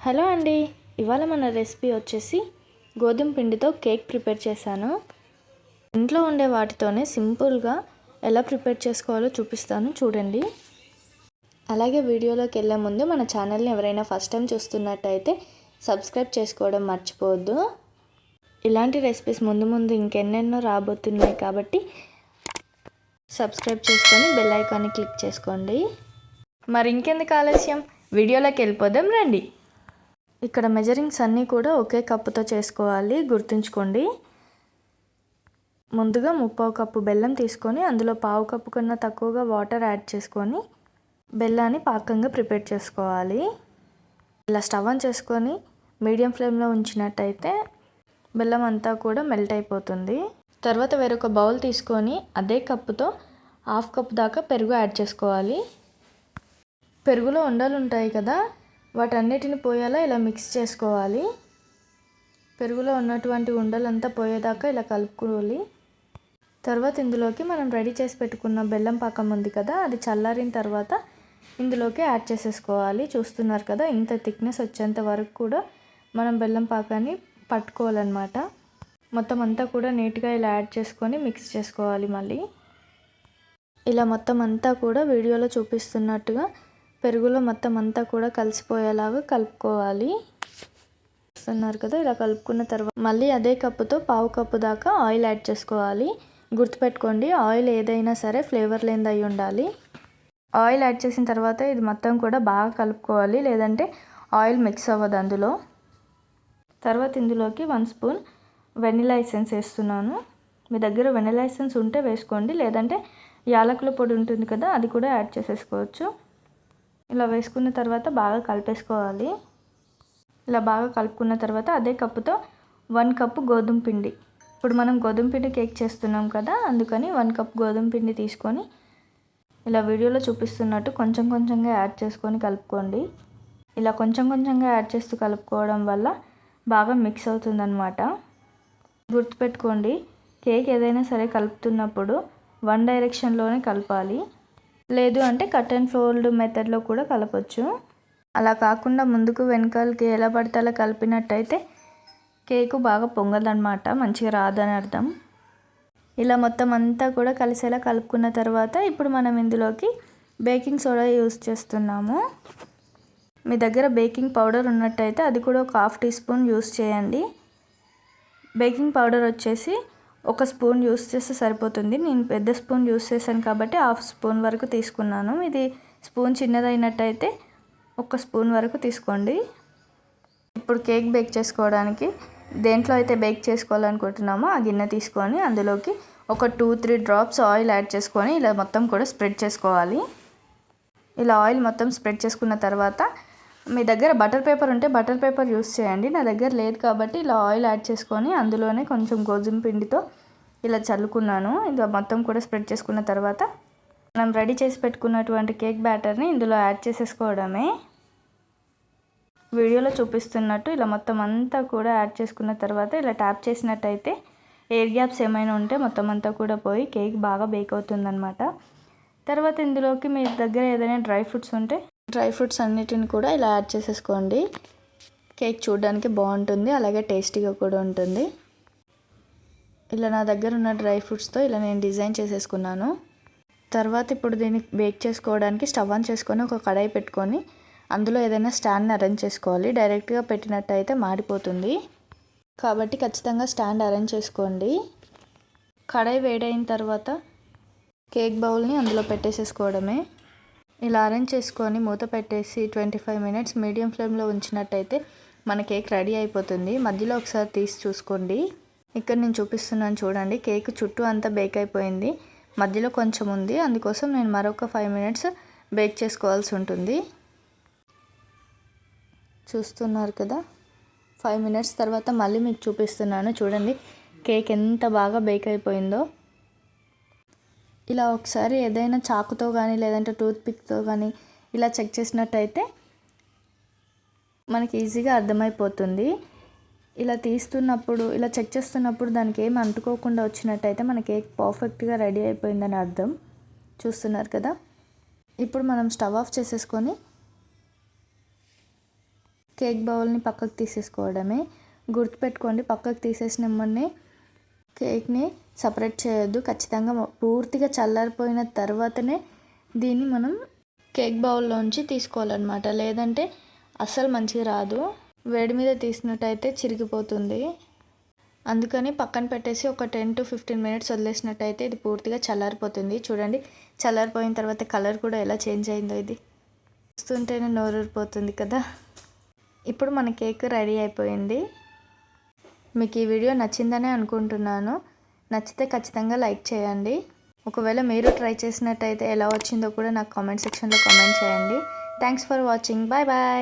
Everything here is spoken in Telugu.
హలో అండి ఇవాళ మన రెసిపీ వచ్చేసి గోధుమ పిండితో కేక్ ప్రిపేర్ చేశాను. ఇంట్లో ఉండే వాటితోనే సింపుల్గా ఎలా ప్రిపేర్ చేసుకోవాలో చూపిస్తాను చూడండి. అలాగే వీడియోలోకి వెళ్ళే ముందు మన ఛానల్ని ఎవరైనా ఫస్ట్ టైం చూస్తున్నట్టయితే సబ్స్క్రైబ్ చేసుకోవడం మర్చిపోవద్దు. ఇలాంటి రెసిపీస్ ముందు ముందు ఇంకెన్నెన్నో రాబోతున్నాయి కాబట్టి సబ్స్క్రైబ్ చేసుకొని బెల్ ఐకాన్ని క్లిక్ చేసుకోండి. మరి ఇంకెందుకు ఆలస్యం? వీడియోలోకి వెళ్ళిపోదాం రండి. ఇక్కడ మెజరింగ్స్ అన్నీ కూడా ఒకే కప్పుతో చేసుకోవాలి. గుర్తుంచుకోండి. ముందుగా ముప్పావు కప్పు బెల్లం తీసుకొని అందులో పావు కప్పు కన్నా తక్కువగా వాటర్ యాడ్ చేసుకొని బెల్లాన్ని పాకంగా ప్రిపేర్ చేసుకోవాలి. ఇలా స్టవ్ ఆన్ చేసుకొని మీడియం ఫ్లేమ్లో ఉంచినట్టయితే బెల్లం అంతా కూడా మెల్ట్ అయిపోతుంది. తర్వాత వేరొక బౌల్ తీసుకొని అదే కప్పుతో హాఫ్ కప్ దాకా పెరుగు యాడ్ చేసుకోవాలి. పెరుగులో ఉండలు ఉంటాయి కదా వాటన్నిటిని పోయేలా ఇలా మిక్స్ చేసుకోవాలి. పెరుగులో ఉన్నటువంటి ఉండలంతా పోయేదాకా ఇలా కలుపుకోవాలి. తర్వాత ఇందులోకి మనం రెడీ చేసి పెట్టుకున్న బెల్లం పాకం ఉంది కదా అది చల్లారిన తర్వాత ఇందులోకి యాడ్ చేసేసుకోవాలి. చూస్తున్నారు కదా ఇంత థిక్నెస్ వచ్చేంత వరకు కూడా మనం బెల్లం పాకాన్ని పట్టుకోవాలన్నమాట. మొత్తం అంతా కూడా నీట్గా ఇలా యాడ్ చేసుకొని మిక్స్ చేసుకోవాలి మళ్ళీ. ఇలా మొత్తం అంతా కూడా వీడియోలో చూపిస్తున్నట్టుగా పెరుగులో మొత్తం అంతా కూడా కలిసిపోయేలాగా కలుపుకోవాలి. చూస్తున్నారు కదా ఇలా కలుపుకున్న తర్వాత మళ్ళీ అదే కప్పుతో పావు కప్పు దాకా ఆయిల్ యాడ్ చేసుకోవాలి. గుర్తుపెట్టుకోండి ఆయిల్ ఏదైనా సరే ఫ్లేవర్ లేనిది అయి ఉండాలి. ఆయిల్ యాడ్ చేసిన తర్వాత ఇది మొత్తం కూడా బాగా కలుపుకోవాలి లేదంటే ఆయిల్ మిక్స్ అవ్వదు అందులో. తర్వాత ఇందులోకి వన్ స్పూన్ వెనిలా ఎసెన్స్ వేస్తున్నాను. మీ దగ్గర వెనిలా ఎసెన్స్ ఉంటే వేసుకోండి లేదంటే యాలకుల పొడి ఉంటుంది కదా అది కూడా యాడ్ చేసేసుకోవచ్చు. ఇలా వేసుకున్న తర్వాత బాగా కలిపేసుకోవాలి. ఇలా బాగా కలుపుకున్న తర్వాత అదే కప్పుతో వన్ కప్పు గోధుమ పిండి. ఇప్పుడు మనం గోధుమ పిండి కేక్ చేస్తున్నాం కదా అందుకని వన్ కప్ గోధుమ పిండి తీసుకొని ఇలా వీడియోలో చూపిస్తున్నట్టు కొంచెం కొంచెంగా యాడ్ చేసుకొని కలుపుకోండి. ఇలా కొంచెం కొంచెంగా యాడ్ చేస్తూ కలుపుకోవడం వల్ల బాగా మిక్స్ అవుతుందన్నమాట. గుర్తుపెట్టుకోండి కేక్ ఏదైనా సరే కలుపుతున్నప్పుడు వన్ డైరెక్షన్లోనే కలపాలి. లేదు అంటే కట్ అండ్ ఫోల్డ్ మెథడ్లో కూడా కలపచ్చు. అలా కాకుండా ముందుకు వెనకాలకి ఎలా పడితే అలా కలిపినట్టయితే కేకు బాగా పొంగదనమాట మంచిగా రాదని అర్థం. ఇలా మొత్తం అంతా కూడా కలిసేలా కలుపుకున్న తర్వాత ఇప్పుడు మనం ఇందులోకి బేకింగ్ సోడా యూస్ చేస్తున్నాము. మీ దగ్గర బేకింగ్ పౌడర్ ఉన్నట్టయితే అది కూడా ఒక హాఫ్ టీ స్పూన్ యూస్ చేయండి. బేకింగ్ పౌడర్ వచ్చేసి ఒక స్పూన్ యూస్ చేస్తే సరిపోతుంది. నేను పెద్ద స్పూన్ యూస్ చేశాను కాబట్టి హాఫ్ స్పూన్ వరకు తీసుకున్నాను. ఇది స్పూన్ చిన్నదైనట్టయితే ఒక స్పూన్ వరకు తీసుకోండి. ఇప్పుడు కేక్ బేక్ చేసుకోవడానికి దేంట్లో అయితే బేక్ చేసుకోవాలనుకుంటున్నామో ఆ గిన్నె తీసుకొని అందులోకి ఒక two three drops oil add చేసుకొని ఇలా మొత్తం కూడా స్ప్రెడ్ చేసుకోవాలి. ఇలా ఆయిల్ మొత్తం స్ప్రెడ్ చేసుకున్న తర్వాత మీ దగ్గర బటర్ పేపర్ ఉంటే బటర్ పేపర్ యూస్ చేయండి. నా దగ్గర లేదు కాబట్టి ఇలా ఆయిల్ యాడ్ చేసుకొని అందులోనే కొంచెం గోధుమ పిండితో ఇలా చల్లుకున్నాను. ఇంకా మొత్తం కూడా స్ప్రెడ్ చేసుకున్న తర్వాత మనం రెడీ చేసి పెట్టుకున్నటువంటి కేక్ బ్యాటర్ని ఇందులో యాడ్ చేసేసుకోవడమే. వీడియోలో చూపిస్తున్నట్టు ఇలా మొత్తం అంతా కూడా యాడ్ చేసుకున్న తర్వాత ఇలా ట్యాప్ చేసినట్టయితే ఎయిర్ గ్యాప్స్ ఏమైనా ఉంటే మొత్తం అంతా కూడా పోయి కేక్ బాగా బేక్ అవుతుందన్నమాట. తర్వాత ఇందులోకి మీ దగ్గర ఏదైనా డ్రై ఫ్రూట్స్ ఉంటే డ్రై ఫ్రూట్స్ అన్నిటిని కూడా ఇలా యాడ్ చేసేసుకోండి. కేక్ చూడడానికి బాగుంటుంది అలాగే టేస్టీగా కూడా ఉంటుంది. ఇలా నా దగ్గర ఉన్న డ్రై ఫ్రూట్స్తో ఇలా నేను డిజైన్ చేసేసుకున్నాను. తర్వాత ఇప్పుడు దీన్ని బేక్ చేసుకోవడానికి స్టవ్ ఆన్ చేసుకొని ఒక కడాయి పెట్టుకొని అందులో ఏదైనా స్టాండ్ని అరేంజ్ చేసుకోవాలి. డైరెక్ట్గా పెట్టినట్టయితే మాడిపోతుంది. కాబట్టి ఖచ్చితంగా స్టాండ్ అరేంజ్ చేసుకోండి. కడాయి వేడైన తర్వాత కేక్ బౌల్ని అందులో పెట్టేసేసుకోవడమే. ఇలా అరేంజ్ చేసుకొని మూత పెట్టేసి ట్వంటీ ఫైవ్ మినిట్స్ మీడియం ఫ్లేమ్లో ఉంచినట్టయితే మన కేక్ రెడీ అయిపోతుంది. మధ్యలో ఒకసారి తీసి చూసుకోండి. ఇక్కడ నేను చూపిస్తున్నాను చూడండి. కేక్ చుట్టూ అంతా బేక్ అయిపోయింది. మధ్యలో కొంచెం ఉంది. అందుకోసం నేను మరొక ఫైవ్ మినిట్స్ బేక్ చేసుకోవాల్సి ఉంటుంది. చూస్తున్నారు కదా? ఫైవ్ మినిట్స్ తర్వాత మళ్ళీ మీకు చూపిస్తున్నాను. చూడండి కేక్ ఎంత బాగా బేక్ అయిపోయిందో. ఇలా ఒకసారి ఏదైనా చాకుతో కానీ లేదంటే టూత్పిక్తో కానీ ఇలా చెక్ చేసినట్టయితే మనకి ఈజీగా అర్థమైపోతుంది. ఇలా తీస్తున్నప్పుడు ఇలా చెక్ చేస్తున్నప్పుడు దానికి ఏం అంటుకోకుండా వచ్చినట్టయితే మన కేక్ పర్ఫెక్ట్గా రెడీ అయిపోయిందని అర్థం. చూస్తున్నారు కదా? ఇప్పుడు మనం స్టవ్ ఆఫ్ చేసేసుకొని కేక్ బౌల్ని పక్కకు తీసేసుకోవడమే. గుర్తుపెట్టుకోండి పక్కకు తీసేసిన మొన్నే కేక్ని సపరేట్ చేయొద్దు. ఖచ్చితంగా పూర్తిగా చల్లారిపోయిన తర్వాతనే దీన్ని మనం కేక్ బౌల్లోంచి తీసుకోవాలన్నమాట. లేదంటే అస్సలు మంచిగా రాదు. వేడి మీద తీసినట్టయితే చిరిగిపోతుంది. అందుకని పక్కన పెట్టేసి ఒక టెన్ టు ఫిఫ్టీన్ మినిట్స్ వదిలేసినట్టయితే ఇది పూర్తిగా చల్లారిపోతుంది. చూడండి చల్లారిపోయిన తర్వాత కలర్ కూడా ఎలా చేంజ్ అయిందో ఇది. చూస్తుంటేనే నోరూరిపోతుంది కదా. ఇప్పుడు మన కేక్ రెడీ అయిపోయింది. మీకు ఈ వీడియో నచ్చిందనే అనుకుంటున్నాను. నచ్చితే ఖచ్చితంగా లైక్ చేయండి. ఒకవేళ మీరు ట్రై చేసినట్టయితే ఎలా వచ్చిందో కూడా నాకు కామెంట్ సెక్షన్లో కామెంట్ చేయండి. Thanks for watching. Bye bye.